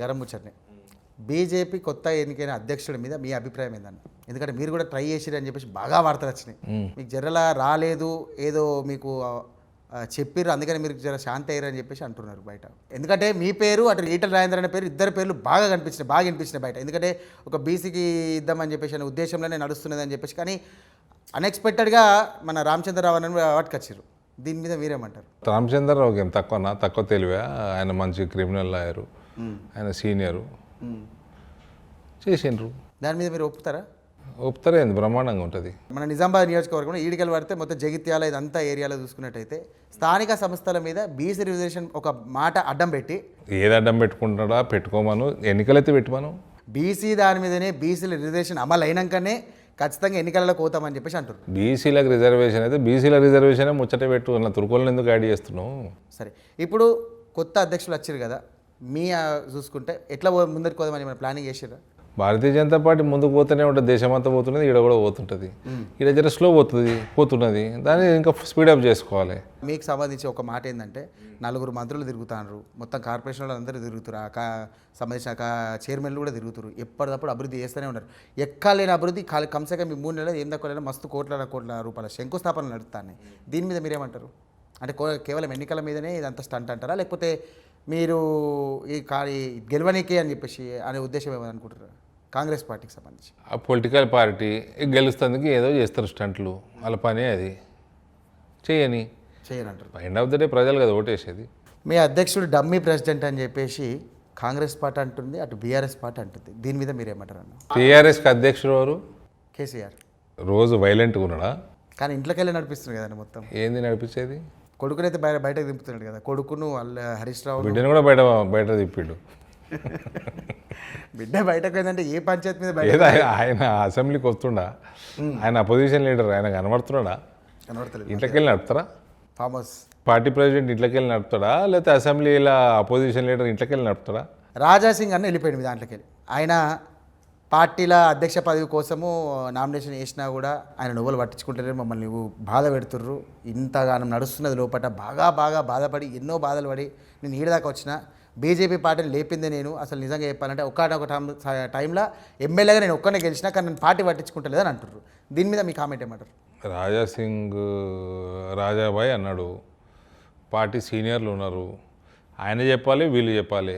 Garam ముచ్చట్ని. BJP కొత్త ఎన్నికైన అధ్యక్షుడి మీద మీ అభిప్రాయం ఏందన్న ఎందుకంటే మీరు కూడా ట్రై చేసిరు అని చెప్పేసి బాగా వార్తలు వచ్చినాయి. మీకు జర్రలా రాలేదు ఏదో మీకు చెప్పిర్రు అందుకని మీరు జర శాంతి అయ్యారు అని చెప్పేసి అంటున్నారు బయట. ఎందుకంటే మీ పేరు అటు ఈటల రాజేంద్ర అనే పేరు ఇద్దరు పేర్లు బాగా కనిపించినాయి బాగా వినిపించినాయి బయట. ఎందుకంటే ఒక బీసీకి ఇద్దామని చెప్పేసి అనే ఉద్దేశంలోనే నడుస్తున్నది అని చెప్పేసి కానీ అన్ఎక్స్పెక్టెడ్గా మన రామచంద్రరావు అని వాటికొచ్చారు దీని మీద మీరేమంటారు? రామచంద్రరావుకి ఏం తక్కువనా? తక్కువ తెలివా. ఆయన మంచి క్రిమినల్ లాయరు. ఆయన సీనియరు. చేసిండ్రు. దాని మీద మీరు ఒప్పుతారా? ఒప్పుతారే ఏంది బ్రహ్మాండంగా ఉంటుంది. మన నిజామాబాద్ నియోజకవర్గంలో ఈడికలు పడితే మొత్తం జగిత్యాల ఇదంతా ఏరియాలో చూసుకున్నట్టయితే స్థానిక సంస్థల మీద బీసీ రిజర్వేషన్ ఒక మాట అడ్డం పెట్టి ఏది అడ్డం పెట్టుకుంటాడా? పెట్టుకోమను. ఎన్నికలైతే పెట్టమను. బీసీ దాని మీదనే బీసీల రిజర్వేషన్ అమలు అయినాకనే ఖచ్చితంగా ఎన్నికలలో కోతామని చెప్పేసి అంటారు బీసీలకు రిజర్వేషన్ అయితే బీసీల రిజర్వేషన్ ముచ్చట పెట్టు. అన్న తురుకోళ్ళని ఎందుకు యాడ్ చేస్తున్నావు? సరే ఇప్పుడు కొత్త అధ్యక్షులు వచ్చారు కదా. మీ చూసుకుంటే ఎట్లా ముందరికి పోదామని మన ప్లానింగ్ చేసారా భారతీయ జనతా పార్టీ ముందుకు పోతూనే ఉంటుంది దేశమంతా పోతున్నది ఈడ కూడా పోతుంటుంది. ఈడ జర స్లో పోతుంది పోతున్నది. దాన్ని ఇంకా స్పీడప్ చేసుకోవాలి. మీకు సంబంధించి ఒక మాట ఏంటంటే నలుగురు మంత్రులు తిరుగుతారు మొత్తం కార్పొరేషన్ వాళ్ళు అందరూ తిరుగుతారు ఆ కా సంబంధించిన చైర్మన్లు కూడా తిరుగుతారు ఎప్పటికప్పుడు అభివృద్ధి చేస్తూనే ఉన్నారు. ఎక్కలేని అభివృద్ధి కాలి కమ్సే కమ్ ఈ మూడు నెలలు ఏం తక్కువ మస్తు కోట్ల కోట్ల రూపాయల శంకుస్థాపన నడుస్తాను దీని మీద మీరేమంటారు? అంటే కేవలం ఎన్నికల మీదనే ఇదంతా స్టంట్ అంటారా? లేకపోతే మీరు ఈ ఈ గెలవనీకే అని చెప్పేసి అనే ఉద్దేశం ఏమని అనుకుంటారు కాంగ్రెస్ పార్టీకి సంబంధించి. ఆ పొలిటికల్ పార్టీ గెలుస్తుంది ఏదో చేస్తారు స్టంట్లు. వాళ్ళ పనే అది. చేయని. చేయనంటారు. ఎండ్ ఆఫ్ ద డే ప్రజలు కదా ఓటేసేది. మీ అధ్యక్షుడు డమ్మీ ప్రెసిడెంట్ అని చెప్పేసి కాంగ్రెస్ పార్టీ అంటుంది అటు బీఆర్ఎస్ పార్టీ అంటుంది. దీని మీద మీరేమంటారు అన్న టీఆర్ఎస్కి అధ్యక్షుడు ఎవరు? కేసీఆర్. రోజు వైలెంట్గా ఉన్నాడా? కానీ ఇంట్లోకి వెళ్ళి నడిపిస్తుంది కదండి మొత్తం. ఏంది నడిపించేది? కొడుకునైతే బయట బయటకు దింపుతున్నాడు కదా. కొడుకును వాళ్ళ హరీష్ రావు బిడ్డను కూడా బయట బయట తిప్పిండు. బిడ్డ బయటకు ఏంటంటే ఏ పంచాయతీ మీద బయట ఆయన- అసెంబ్లీకి వస్తుండా? ఆయన అపోజిషన్ లీడర్ ఆయన కనబడుతున్నాడా? కనబడతలేదు. ఇంట్లోకి వెళ్ళి నడుపుతారా? ఫామ్ హౌస్ పార్టీ ప్రెసిడెంట్ ఇంట్లోకి వెళ్ళి నడుపుతాడా? లేకపోతే అసెంబ్లీలో అపోజిషన్ లీడర్ ఇంట్లోకి వెళ్ళి నడుపుతాడా? రాజా సింగ్ అన్న వెళ్ళిపోయాడు దాంట్లోకి వెళ్ళి ఆయన పార్టీల అధ్యక్ష పదవి కోసము నామినేషన్ వేసినా కూడా ఆయన నువ్వులు పట్టించుకుంటలేరు మమ్మల్ని నువ్వు బాధ పెడుతుర్రు. ఇంతగానం నడుస్తున్నది లోపల బాగా బాగా బాధపడి ఎన్నో బాధలు పడి నేను ఈడదాకా వచ్చిన. బీజేపీ పార్టీని లేపిందే నేను. అసలు నిజంగా చెప్పాలంటే ఒకనొక టైం టైంలో ఎమ్మెల్యేగా నేను ఒక్కనే గెలిచినా కానీ నేను పార్టీ పట్టించుకుంటలేదని అని అంటుర్రు. దీని మీద మీ కామెంట్ ఏమంటారు? రాజా సింగ్ రాజాబాయ్ అన్నాడు. పార్టీ సీనియర్లు ఉన్నారు. ఆయన చెప్పాలి వీళ్ళు చెప్పాలి.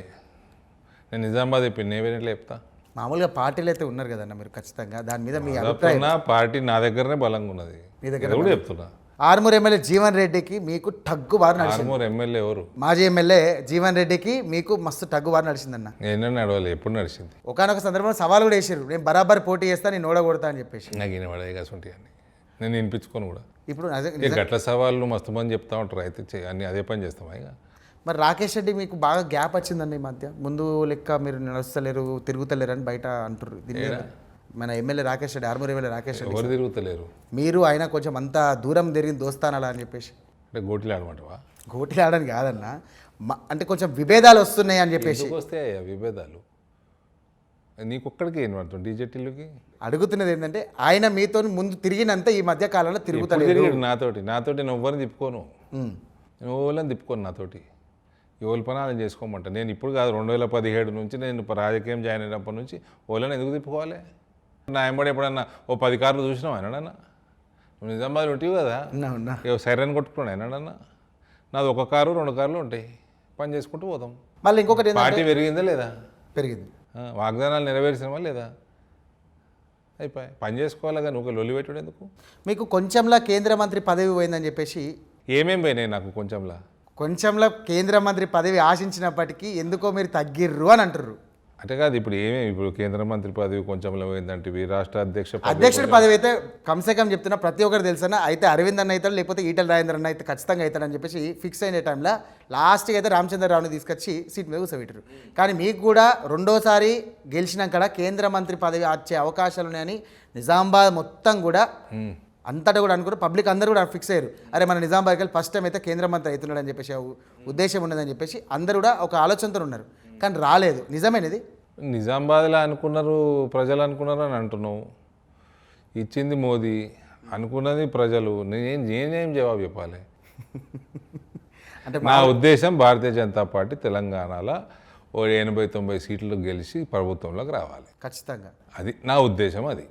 నేను నిజామాబాద్ చెప్పింది నేను ఎట్లా చెప్తా? మామూలుగా పార్టీలు అయితే ఉన్నారు కదన్న మీరు ఖచ్చితంగా. దాని మీద మీ అభిప్రాయం? పార్టీ నా దగ్గరనే బలంగా ఉన్నది. మీ దగ్గర కూడా చెప్తున్నా. ఆర్మూర్ ఎమ్మెల్యే జీవన్ రెడ్డికి మీకు టగ్గు నడిచింది. ఆర్మూర్ ఎమ్మెల్యే ఎవరు? మాజీ ఎమ్మెల్యే జీవన్ రెడ్డికి మీకు మస్తు టగ్గు బారు నడిచిందన్న ఎన్నో నడవాలి ఎప్పుడు నడిచింది? ఒకనొక సందర్భంలో సవాల్ కూడా వేసారు నేను బరాబర్ పోటీ చేస్తా నేను ఓడగొడతా అని చెప్పేసి. నాకు ఈయన పడే కసుంటి అని నేను వినిపించుకోను కూడా. ఇప్పుడు గట్ల సవాళ్ళు మస్తు మంది చెప్తా ఉంటారు అయితే అన్ని అదే పని చేస్తాం ఇక మరి రాకేష్ రెడ్డి మీకు బాగా గ్యాప్ వచ్చిందండి ఈ మధ్య. ముందు లెక్క మీరు నడుస్తలేరు తిరుగుతలేరు అని బయట అంటారు దీని మీద మన ఎమ్మెల్యే రాకేష్ రెడ్డి ఆర్మూర్ ఎమ్మెల్యే రాకేష్ రెడ్డి ఎవరు తిరుగుతలేరు? మీరు ఆయన కొంచెం అంత దూరం తిరిగి దోస్తానలా అని చెప్పేసి. అంటే గోటిలు ఆడమంటవా? గోటి ఆడని కాదన్న. మ- అంటే కొంచెం విభేదాలు వస్తున్నాయి అని చెప్పేసి. వస్తే విభేదాలు? నీకొక్కడికి ఏం పడుతుంది? డీజెటీలకి అడుగుతున్నది ఏంటంటే ఆయన మీతో ముందు తిరిగినంత ఈ మధ్య కాలంలో తిరుగుతలేదు నాతోటి? నాతోటి నేను ఎవరిని తిప్పుకోను. నేను ఓళ్ళని తిప్పుకోను నాతోటి. ఎవరి పని వాళ్ళని చేసుకోమంట నేను ఇప్పుడు కాదు రెండు వేల పదిహేడు నుంచి నేను రాజకీయం జాయిన్ అయినప్పటి నుంచి ఓళ్ళని ఎందుకు తిప్పుకోవాలి? నా ఎంబడి ఎప్పుడన్నా ఓ పది కార్లు చూసినావు అయినాడన్నా నువ్వు నిజామాబాద్ ఉంటావు కదా? సైరన్ కొట్టుకున్నాడు అయినాడన్నా నాది ఒక కారు రెండు కార్లు ఉంటాయి. పని చేసుకుంటూ పోతాం. మళ్ళీ ఇంకొకటి పార్టీ పెరిగిందా లేదా? పెరిగింది. వాగ్దానాలు నెరవేర్చినవా లేదా? అయిపోయి పని చేసుకోవాలి కానీ నువ్వు లొల్లి పెట్టుడు ఎందుకు? మీకు కొంచెంలా కేంద్ర మంత్రి పదవి పోయిందని చెప్పేసి ఏమేం పోయినాయి నాకు కొంచెంలా? కొంచెంలో కేంద్ర మంత్రి పదవి ఆశించినప్పటికీ ఎందుకో మీరు తగ్గిర్రు అని అంటారు అంటే కాదు ఇప్పుడు ఏమేమి ఇప్పుడు కేంద్ర మంత్రి పదవి కొంచెం పోయిందంటే రాష్ట్ర అధ్యక్ష అధ్యక్షుడి పదవి అయితే కమ్సే కమ్ చెప్తున్నా ప్రతి ఒక్కరు తెలుసా అయితే అరవింద్ అన్న అవుతాడు లేకపోతే ఈటల రాజేంద్ర అన్న అయితే ఖచ్చితంగా అవుతాడని చెప్పేసి ఫిక్స్ అయిన టైంలో లాస్ట్కి అయితే రామచంద్రరావుని తీసుకొచ్చి సీట్ మీద కూర్చోబెట్టారు కానీ మీకు కూడా రెండోసారి గెలిచినాక కేంద్ర మంత్రి పదవి వచ్చే అవకాశాలు ఉన్నాయని నిజామాబాద్ మొత్తం కూడా. అంతటా కూడా అనుకున్నారు పబ్లిక్ అందరూ కూడా ఫిక్స్ అయ్యారు. అరే మన నిజామాబాద్కి వెళ్ళి ఫస్ట్ టైం అయితే కేంద్ర మంత్రి అవుతున్నాడు అని చెప్పేసి ఉద్దేశం ఉన్నదని చెప్పేసి అందరూ కూడా ఒక ఆలోచనతో ఉన్నారు. కానీ రాలేదు. నిజమేనిది? నిజామాబాద్లో అనుకున్నారు ప్రజలు అనుకున్నారు అని అంటున్నావు. ఇచ్చింది మోదీ అనుకున్నది ప్రజలు. నేను నేనేం జవాబు చెప్పాలి? అంటే నా ఉద్దేశం భారతీయ జనతా పార్టీ తెలంగాణలో ఓ ఎనభై తొంభై సీట్లు గెలిచి ప్రభుత్వంలోకి రావాలి. ఖచ్చితంగా. అది నా ఉద్దేశం అది.